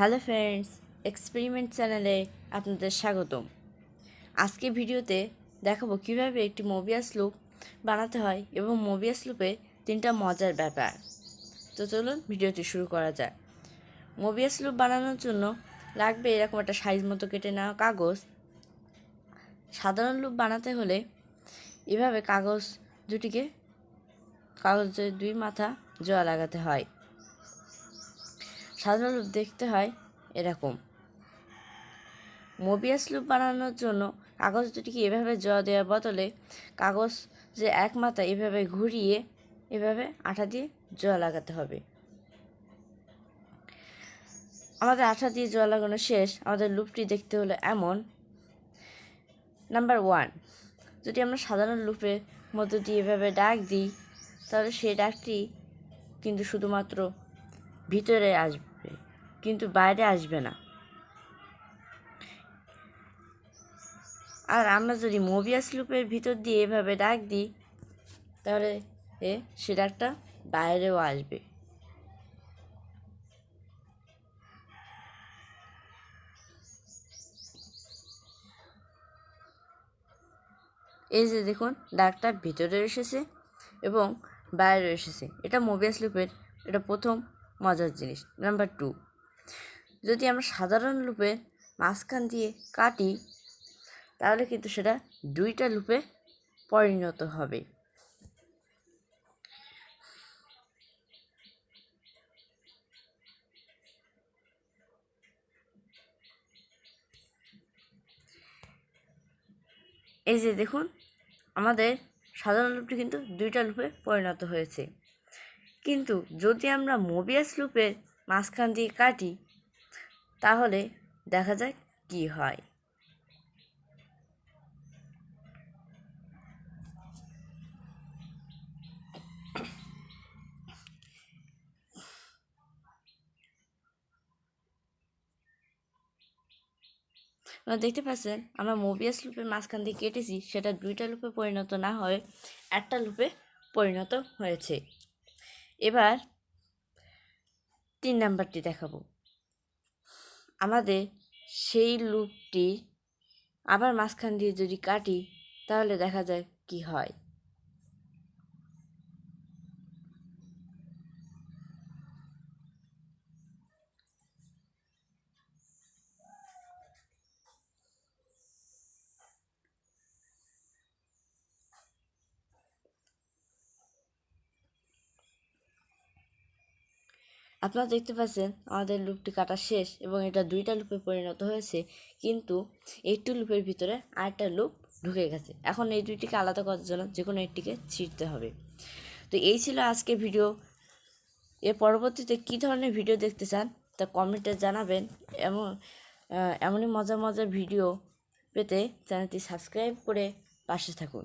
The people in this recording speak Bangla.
হ্যালো ফ্রেন্ডস, এক্সপেরিমেন্ট চ্যানেলে আপনাদের স্বাগতম। আজকে ভিডিওতে দেখাবো কীভাবে একটি মোবিয়াস লুপ বানাতে হয় এবং মোবিয়াস লুপে তিনটা মজার ব্যাপার। তো চলুন ভিডিওটি শুরু করা যাক। মোবিয়াস লুপ বানানোর জন্য লাগবে এরকম একটা সাইজ মতো কেটে নেওয়া কাগজ। সাধারণ লুপ বানাতে হলে এভাবে কাগজ দুটিকে, কাগজের দুই মাথা জোয়া লাগাতে হয়। সাধারণ লুপ দেখতে হয় এরকম। মোবিয়াস লুপ বানানোর জন্য কাগজ দুটিকে এভাবে জোয়া দেওয়ার বদলে কাগজ যে এক মাথা এভাবে ঘুরিয়ে, এভাবে আঠা দিয়ে জোয়া লাগাতে হবে। আমাদের আঠা দিয়ে জোয়া লাগানো শেষ। আমাদের লুপটি দেখতে হলো এমন। নাম্বার ওয়ান, যদি আমরা সাধারণ লুপের মধ্য দিয়ে এভাবে ডাক দিই, তাহলে সেই ডাকটি কিন্তু শুধুমাত্র ভিতরে আসবে। কিন্তু বাইরে আসবে না। আর আমরা যদি মোবিয়াস লুপের ভিতর দিয়ে এভাবে ডাক দিই, তাহলে এ, সে ডাকটা বাইরেও আসবে। এই যে দেখুন, ডাকটা ভিতরে এসেছে এবং বাইরে এসেছে। এটা মোবিয়াস লুপের এটা প্রথম মজার জিনিস। নাম্বার টু যদি আমরা সাধারণ লুপে মাঝখান দিয়ে কাটি, তাহলে কিন্তু সেটা দুইটা লুপে পরিণত হবে। এই যে দেখুন, আমাদের সাধারণ লুপটি কিন্তু দুইটা লুপে পরিণত হয়েছে। কিন্তু যদি আমরা মোবিয়াস লুপের মাঝখান দিয়ে কাটি, তাহলে দেখা যাক কি হয়। দেখতে পাচ্ছেন, আমরা মোবিয়াস লুপের মাঝখান দিয়ে কেটেছি, সেটা দুইটা লুপে পরিণত না হয়ে একটা লুপে পরিণত হয়েছে। এবার তিন নাম্বারটি দেখাবো। আমাদের সেই লুপটি আবার মাঝখান দিয়ে যদি কাটি, তাহলে দেখা যায় কি হয়। আপনারা দেখতে পাচ্ছেন আমাদের লুপটি কাটা শেষ এবং এটা দুইটা লুপে পরিণত হয়েছে, কিন্তু একটি লুপের ভিতরে আরেকটা লুপ ঢুকে গেছে। এখন এই দুইটিকে আলাদা করার জন্য যে কোনো একটিকে ছিঁড়তে হবে। তো এই ছিল আজকে ভিডিও। এর পরবর্তীতে কী ধরনের ভিডিও দেখতে চান তা কমেন্টে জানাবেন এমন এমনই মজার মজার ভিডিও পেতে চ্যানেলটি সাবস্ক্রাইব করে পাশে থাকুন।